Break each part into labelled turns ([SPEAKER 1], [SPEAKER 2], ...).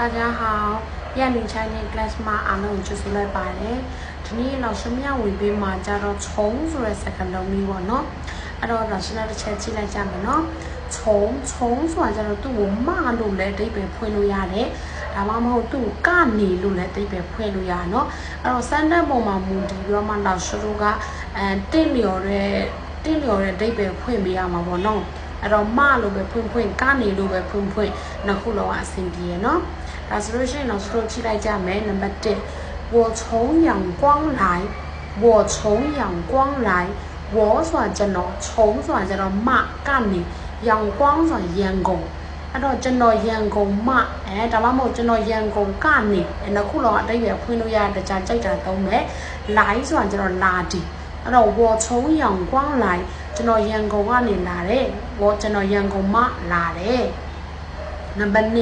[SPEAKER 1] 大家好燕玲 Chinese class မှာအားလုံးကိုကြိုဆိုလိုက်ပါတယ်ဒီနေ့လောက်ရှမြဝင်ပေးမှာကြတော့ခြုံဆိုတဲ့စကားလုံးလေးပေါ့နော်အဲ့တော့ဒါရှင်းတဲ့တစ်ချက်ကြည့်လိုက်ကြမယ်နော်ခြုံခြုံဆိုတာကြတော့သူ့ကိုမလို့လည်းအဓိပ္ပာယ်ဖွင့်လို့ရတယ်ဒါမှမဟုတ်သူ့ကိုကနေလို့လည်းအဓိပ္ပာယ်ဖွင့်လို့ရနော်အဲ့တော့စမ်းတဲ့ပုံမှာမူတည်ပြီးတော့မှလောက်ရှုတို့ကအဲတင့်လျော်တဲ့တင့်လျော်တဲ့အဓိပ္ပာယ်ဖွင့်ပေးရမှာပေါ့နော်အဲ့တော့မလို့ပဲဖွင့်ဖွင့်ကနေလို့ပဲဖွင့်ဖွင့်နှစ်ခုလုံးအဆင်ပြေရနော် ဒါဆိုလို့ရှိရင်တော့တို့ကြည့်လိုက်ကြမယ်နံပါတ်1我从阳光来我从阳光来我ဆိုတာကျွန်တော်ခြုံဆိုတာကျွန်တော်မကနေ阳光ဆိုတာရန်ကုန်အဲ့တော့ကျွန်တော်ရန်ကုန်မအဲဒါမှမဟုတ်ကျွန်တော်ရန်ကုန်ကနေနှစ်ခုလုံးအတိတ်ရဖွင့်လို့ရတဲ့ကြာကြိုက်တာသုံးမယ် line ဆိုတာကျွန်တော်လာဒီအဲ့တော့我从阳光来ကျွန်တော်ရန်ကုန်ကနေလာတယ်我ကျွန်တော်ရန်ကုန်မှလာတယ်နံပါတ်2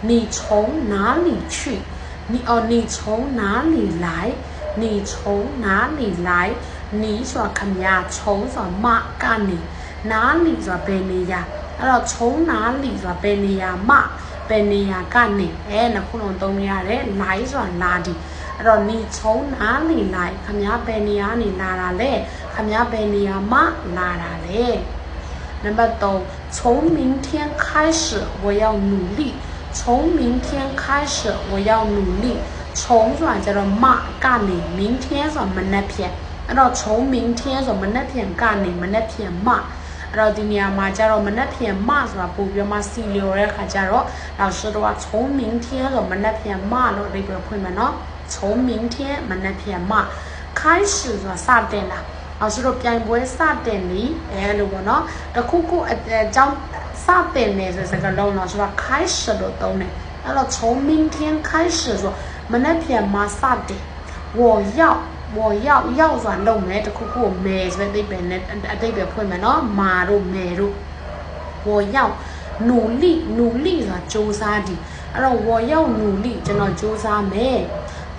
[SPEAKER 1] 你从哪里去？你哦，你从哪里来？你从哪里来？你说看呀，从什么干你？哪里说贝尼亚？他说从哪里说贝尼亚？妈，贝尼亚干你？哎，那可能东你阿勒来自哪里？阿勒你从哪里来？看呀贝尼亚，你哪来勒？看呀贝尼亚妈哪来勒？那么都从明天开始，我要努力。从明天开始我要努力从ဆိုတာကျတော့မကနေ明天ဆိုတာမနက်ဖြန်အဲ့တော့从明天ဆိုမနက်ဖြန်ကနေမနက်ဖြန်မအဲ့တော့ဒီနေရာမှာကျတော့မနက်ဖြန်မဆိုတာပို့ပြီးမှစီလျော်တဲ့ခါကျတော့老师တို့က从明天ဆိုမနက်ဖြန်မလို့အဓိပ္ပာယ်ဖွင့်မယ်နော်从明天မနက်ဖြန်မ开始ဆိုတာစတင်တာ老师တို့ပြိုင်ပွဲစတင်ပြီအဲလိုပေါ့နော်တခုခုအကြောင်း စတင်နေဆိုစကားလုံး老师က开始လို့သုံးတယ်အဲ့တော့从明天开始ဆိုမနက်ဖြန်မှာစတင်我要我要要ဆိုတာလုပ်မယ်တခုခုကိုမယ်ဆိုတဲ့အဓိပ္ပာယ်နဲ့အဓိပ္ပာယ်ဖွင့်မယ်နော်မာတို့မယ်တို့我要努力努力ဆိုတာစူးစမ်းဒီအဲ့တော့我要努力ကျွန်တော်စူးစမ်းမယ်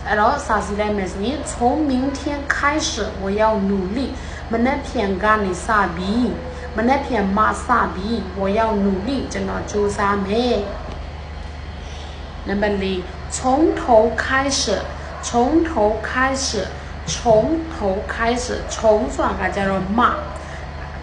[SPEAKER 1] အဲ့တော့စာစီလိုက်မယ်ဆိုရင်从明天开始我要努力မနက်ဖြန်ကနေစပြီး မနက်ဖြန်မှစပြီး我要努力ကျွန်တော်စူးစမ်းမယ်နံပါတ်4从头开始从头开始从头开始从ဆိုတာကကြတော့မ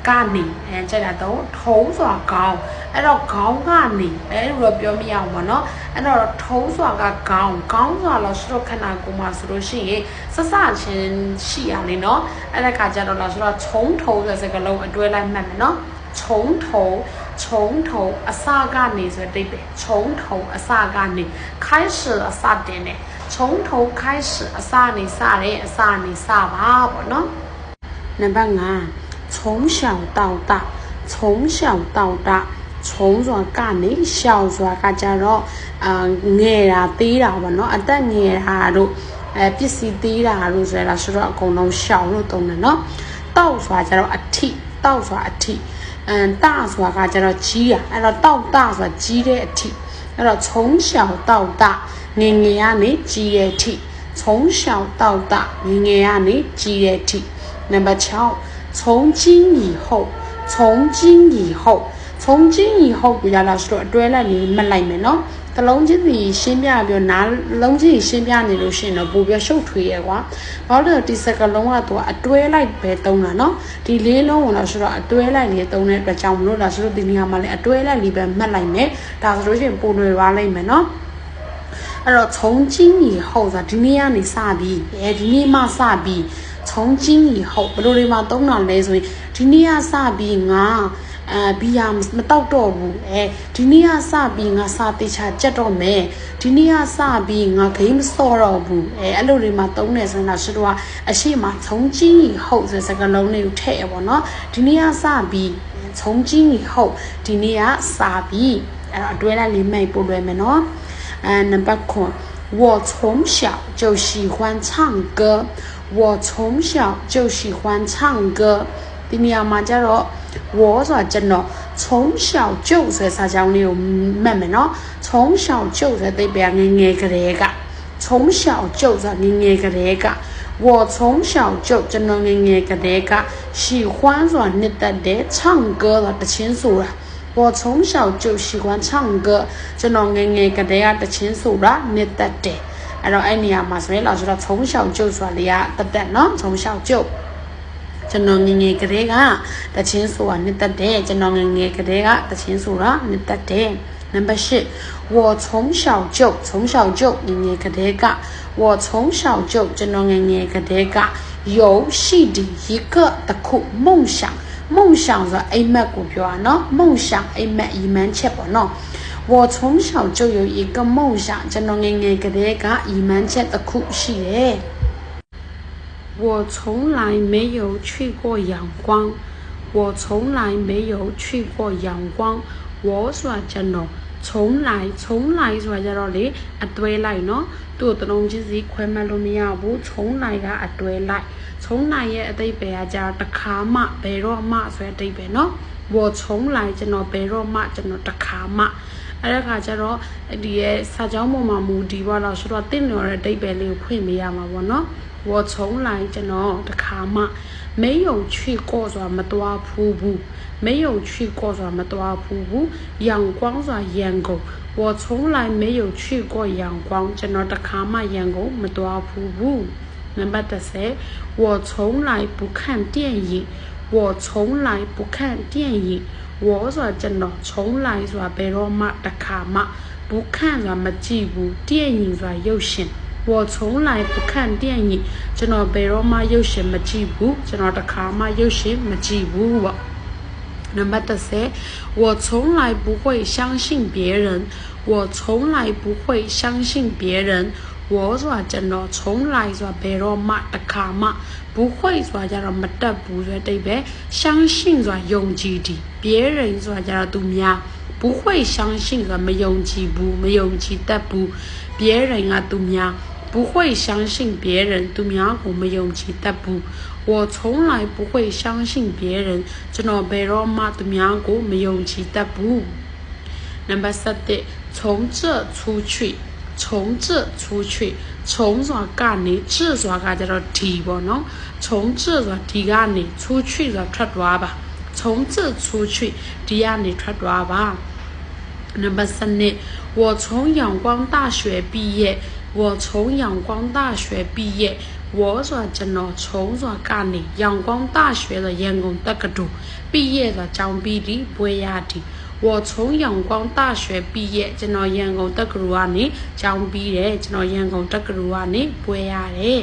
[SPEAKER 1] ကနေအဲကြိုက်တာတော့ထုံးစွာခေါင်းအဲ့တော့ခေါင်းကနေအဲ့လိုတော့ပြောမရအောင်ပေါ့နော်အဲ့တော့ထုံးစွာကခေါင်းခေါင်းစွာတော့ဆိုတော့ခန္ဓာကိုယ်မှာဆိုလို့ရှိရင်စစချင်းရှိရလေနော်အဲ့ဒါကကြတော့လားဆိုတော့ခြုံထုံးဆိုတဲ့စကားလုံးအတွဲလိုက်မှတ်မယ်နော်ခြုံထုံးခြုံထုံအစကနေဆိုတိတ်ပဲခြုံထုံအစကနေခိုင်းရှအစတင်တယ်ခြုံထုံခိုင်းရှအစနေစတဲ့အစနေစပါပေါ့နော်နံပါတ်5从小到大从小到大从ဆိုတာကနေရှောင်ဆိုတာကကြတော့အာငယ်တာသေးတာပေါ့နော်အသက်ငယ်တာတို့အဲပစ္စည်းသေးတာတို့ဆိုရတာဆိုတော့အကုန်လုံးရှောင်လို့သုံးတယ်နော်တောက်ဆိုတာကြတော့အထိတောက်ဆိုတာအထိအမ်တဆိုတာကကြတော့ကြီးတာအဲ့တော့တောက်တဆိုတာကြီးတဲ့အထိအဲ့တော့从小到大ငငယ်ကနေကြီးတဲ့အထိ从小到大ငငယ်ကနေကြီးတဲ့အထိနံပါတ်6 从今以后从今以后从今以后ကိုရလာဆိုတော့အတွဲလိုက်လေးမှတ်လိုက်မယ်နော်တလုံးချင်းစီရှင်းပြပြောနားလုံးချင်းရှင်းပြနေလို့ရှိရင်တော့ပိုပြီးရှုပ်ထွေးရကွာဘာလို့လဲဒီစကလုံးကသူကအတွဲလိုက်ပဲတုံးတာနော်ဒီလေးလုံးကိုတော့ဆိုတော့အတွဲလိုက်လေးတုံးတဲ့အတွက်ကြောင့်မလို့လားဆိုတော့ဒီနေရာမှာလည်းအတွဲလိုက်လေးပဲမှတ်လိုက်မယ်ဒါဆိုလို့ရှိရင်ပိုလွယ်သွားလိမ့်မယ်နော်အဲ့တော့从今以后ဆိုတာဒီနေ့ကနေစပြီးအဲဒီနေ့မှစပြီး 从今以后ဘယ်လိုတွေမှာသုံးတာလဲဆိုရင်ဒီနေ့ကစပြီးငါအဲဘီယာမတောက်တော့ဘူးအဲဒီနေ့ကစပြီးငါစာတေချာကြက်တော့မယ်ဒီနေ့ကစပြီးငါဂိမ်းမစော့တော့ဘူးအဲအဲ့လိုတွေမှာသုံးနေစမ်းတာရှိတော့အရှိမ从今以后ဆိုစကားလုံးလေးကိုထည့်ရပါတော့ဒီနေ့ကစပြီး从今以后ဒီနေ့ကစပြီးအဲ့တော့အတွဲလိုက်လေးမိတ်ပို့လွယ်မယ်နော်အဲနံပါတ်9我从小就喜欢唱歌 我从小就喜欢唱歌ဒီနေရာမှာကျတော့我ဆိုတာကျွန်တော်从小就ဆိုတဲ့စာကြောင်းလေးကိုမှတ်မယ်နော်从小就ဆိုတဲ့ပြငယ်ငယ်ကလေးက从小就ဆိုတာငယ်ငယ်ကလေးက我从小就ကျွန်တော်ငယ်ငယ်ကလေးက喜欢ဆိုတာနှစ်သက်တယ်唱歌ဆိုတာတချင်းဆိုတာ 我从小就喜欢唱歌ကျွန်တော်ငယ်ငယ်ကတည်းကတချင်းဆိုတာနှစ်သက်တယ် အဲ့တော့အဲ့နေရာမှာဆိုရင်လောက်ဆိုတော့ဖုံးရှောင်ကျုပ်ဆိုတာလေကတသက်နော်ဖုံးရှောင်ကျုပ်ကျွန်တော်ငငယ်ကလေးကတချင်းဆိုတာနှစ်သက်တယ်ကျွန်တော်ငငယ်ကလေးကတချင်းဆိုတာနှစ်သက်တယ်နံပါတ်၈我从小就从小就ငငယ်ကလေးက我从小就ကျွန်တော်ငငယ်ကလေးက有是的一个的苦梦想梦想ဆိုတာအိမ်မက်ကိုပြောတာနော်梦想အိမ်မက် E မန်ချက်ပေါ့နော် นาะ我从小就有一个梦想ကျွန်တော်ငယ်ငယ်ကလေးကအီမန်ချက်တစ်ခုရှိတယ်我从来没有去过阳光，我从来没有去过阳光。我ဆိုတာကျွန်တော်从来从来ဆိုတာကြတော့လေအတွဲလိုက်เนาะသူ့တလုံးချင်းစီခွဲမှတ်လို့မရဘူး从来ကအတွဲလိုက်从来ရဲ့အတိတ်ပဲကကြာတခါမှဘယ်တော့မှဆိုတဲ့အတိတ်ပဲเนาะ我从来ကျွန်တော်ဘယ်တော့မှကျွန်တော်တခါမှ အဲ့ဒါခါကျတော့ဒီရဲ့စာကြောင်းပေါ်မှာမူဒီပေါ့တော့ဆိုတော့တင့်လျော်တဲ့ဒိတ်ပဲလေးကိုဖွင့်ပေးရမှာပေါ့နော်ဝေါ်ချုံလိုက်ကျွန်တော်တခါမှမဲယုံချွေကော့စွာမတော်ဖူးဘူးမဲယုံချွေကော့စွာမတော်ဖူးဘူးရောင်ကောင်းစွာရန်ကုန်ဝေါ်ချုံလိုက်မဲယုံချွေကော့ရောင်ကောင်းကျွန်တော်တခါမှရန်ကုန်မတော်ဖူးဘူးနံပါတ်30我从来不看电影我从来不看电影我说真的，从来说白罗马的卡马不看什么几部电影说有限，我从来不看电影，真的白罗马有限么几部，真的的卡马有限么几部我。那么的谁，我从来不会相信别人，我从来不会相信别人。我ဆိုတာကျွန်တော်从来ဆိုတာဘယ်တော့မှတခါမှ不会ဆိုတာကြတော့မတက်ဘူးဆိုတဲ့အိပဲ相信ဆိုတာယုံကြည်တယ်别人ဆိုတာကြတော့သူများ不会相信ဆိုတာမယုံကြည်ဘူးမယုံကြည်တတ်ဘူး别人ကသူများ不会相信别人သူများကိုမယုံကြည်တတ်ဘူး我从来不会相信别人ကျွန်တော်ဘယ်တော့မှသူများကိုမယုံကြည်တတ်ဘူး Number 7从这出去 从这出去从ဆိုတာကနေ这ဆိုတာကကြတော့ဒီပေါ့နော်从这ဆိုတာဒီကနေ出去ဆိုတာထွက်သွားပါ从这出去ဒီကနေထွက်သွားပါ Number 7我从阳光大学毕业我从阳光大学毕业我ဆိုတာကျွန်တော်从ဆိုတာကနေ阳光大学的ရန်ကုန်တက္ကသိုလ်毕业ဆိုတာကျောင်းပြီးပြီဘွဲရသည် 我从阳光大学毕业ကျွန်တော်ရန်ကုန်တက္ကသိုလ်ကနေကျောင်းပြီးတယ်ကျွန်တော်ရန်ကုန်တက္ကသိုလ်ကနေဘွဲရတယ်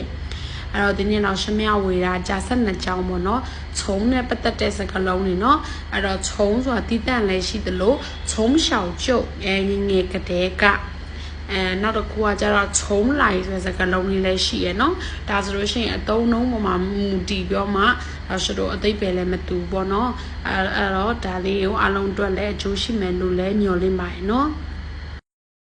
[SPEAKER 1] အဲ့တော့ဒီနေ့တော့ရှမရဝေတာဂျာဆက်နှစ်ကြောင်းပေါ့နော်ခြုံနဲ့ပတ်သက်တဲ့စကားလုံးတွေနော်အဲ့တော့ခြုံဆိုတာတီးတန့်လည်းရှိသလိုခြုံ小就အဲငငယ်ကတဲ့က အဲနောက်တစ်ခုကကျတော့ခြုံလိုက်ဆိုတဲ့စကားလုံးလေးလည်းရှိရယ်နော်ဒါဆိုလို့ရှိရင်အသုံးနှုန်းပေါ်မှာမူတည်ပြောမှဒါဆိုတော့အသိပဲလည်းမတူပေါ့နော်အဲအဲ့တော့ဒါလေးကိုအလုံးအတွက်လည်းအကျိုးရှိမယ်လို့လည်းညွှန်လင်းပါတယ်နော်